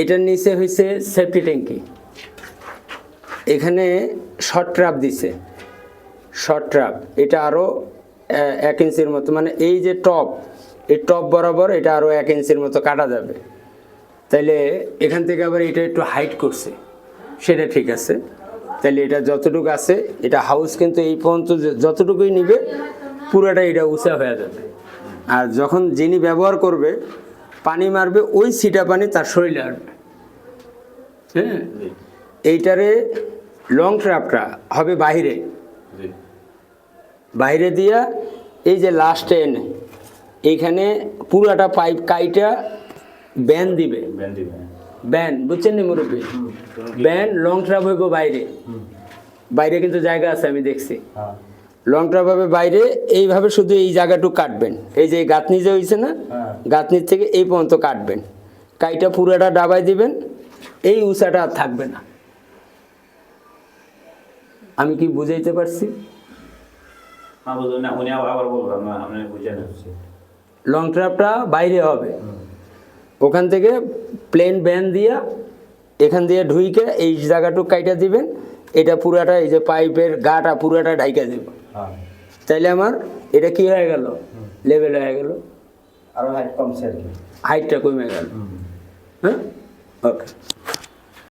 এটার নিচে হয়েছে সেফটি ট্যাঙ্কি। এখানে শর্ট ট্রাপ দিছে। শর্ট ট্রাপ, এটা আরও এক ইঞ্চির মতো মানে এই যে টপ, এই টপ বরাবর এটা আরও এক ইঞ্চির মতো কাটা যাবে। তাইলে এখান থেকে আবার এটা একটু হাইট করছে। সেটা ঠিক আছে। তাইলে এটা যতটুকু আছে, এটা হাউস কিন্তু এই পর্যন্ত যতটুকুই নিবে, পুরোটা এটা উঁচা হয়ে যাবে। আর যখন যিনি ব্যবহার করবে পানি মারবে ওই সিটা পানি তার শরীরে আসবে। হ্যাঁ? এইটারে লং ট্রাপটা হবে বাইরে জি। বাইরে দিয়া এই যে লাস্ট এনে এইখানে পুরাটা পাইপ কাইটা ব্যান দিবে। দিবে ব্যান বুঝছেন নি মুরব্বী? ব্যান লং ট্রাপ হইব বাইরে। বাইরে কিন্তু জায়গা আছে আমি দেখছি। লং ট্রাপ হবে বাইরে এইভাবে শুধু এই জায়গাটুকু কাটবেন। এই যে গাঁথনি যে হয়েছে না হ্যাঁ। গাঁথনির থেকে এই পর্যন্ত কাটবেন। কাইটা পুরাটা ডাবাই দিবেন এই উষাটা আর থাকবে না। আমি কি বুঝাইতে পারছি? লং ট্রাপটা বাইরে হবে। ওখান থেকে প্লেন ব্যান দিয়া এখান দিয়ে ঢুইকে এই জায়গাটুকু কাইটা দিবেন এটা পুরাটা এই যে পাইপের গাটা পুরাটা ঢাইকা দেব হ্যাঁ তাইলে আমার এটা কি হয়ে গেল? লেভেল হয়ে গেল। আরও হাইট কমছে আর কি। হাইটটা কমে গেল। হ্যাঁ? ওকে